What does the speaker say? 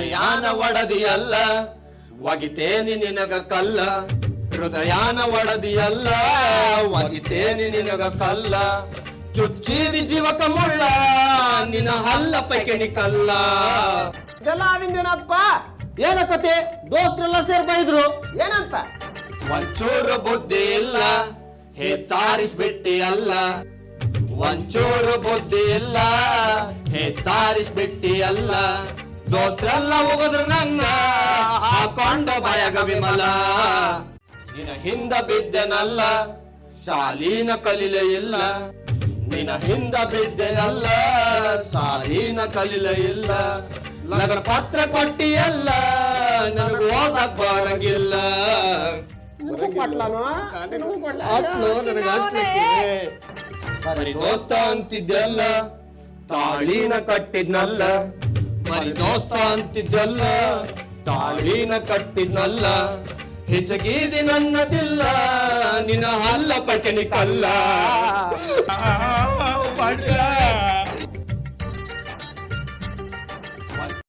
ಹೃದಯಾನ ಒಡದಿಯಲ್ಲ ಒಗಿತೇನಿ ನಿನಗ ಕಲ್ಲ. ಹೃದಯಾನ ಒಡದಿಯಲ್ಲ ಒಗಿತೇನಿ ನಿನಗ ಕಲ್ಲ. ಚುಚ್ಚಿದಿ ಜೀವಕ ಮುಳ್ಳ ನಿನ್ನ ಹಲ್ಲ ಪೈಕೆನಿ ಕಲ್ಲ. ಇದೆಲ್ಲ ಏನ ಏನಕತೆ ದೋಸ್ತರೆಲ್ಲ ಸೇರ್ ಬೈದ್ರು ಏನಂತ? ಒಂಚೂರು ಬುದ್ಧಿ ಇಲ್ಲ ಹೆಚ್ಚಾರಿಸ್ಬಿಟ್ಟಿ ಅಲ್ಲ ಒಂಚೂರು ಬುದ್ಧಿ ಇಲ್ಲ ಹೆಚ್ಚಾರಿಸ್ಬಿಟ್ಟಿ ಅಲ್ಲ ದೋಸ್ತ್ರೆಲ್ಲ ಹೋಗದ್ರ ನಂಗ ಹಾಕೊಂಡ ಬಾಯಾಗ ವಿಮಲ. ನಿನ ಹಿಂದ ಬಿದ್ದೆನಲ್ಲ ಶಾಲೀನ ಕಲಿಲೆ ಇಲ್ಲ. ನಿನ ಹಿಂದ ಬಿದ್ದೆನಲ್ಲ ಶಾಲೀನ ಕಲಿಲೆ ಇಲ್ಲ. ನಗರ ಪತ್ರ ಕೊಟ್ಟಿಯಲ್ಲ ನನಗೆ ಓದಕ್ ಬರಂಗಿಲ್ಲ. ಬರೀ ದೋಸ್ತ ಅಂತಿದ್ದೆಲ್ಲ ತಾಳಿನ ಕಟ್ಟಿದ್ನಲ್ಲ. ಬರೀ ದೋಸ್ತ ಅಂತಿದ್ದಲ್ಲ ತಾಳಿನ ಕಟ್ಟಿದ್ನಲ್ಲ ಹೆಚ್ಚಗೀದಿ ನನ್ನದಿಲ್ಲ ನಿನ್ನ ಹಲ್ಲ ಪಟನಿ ಕಲ್ಲ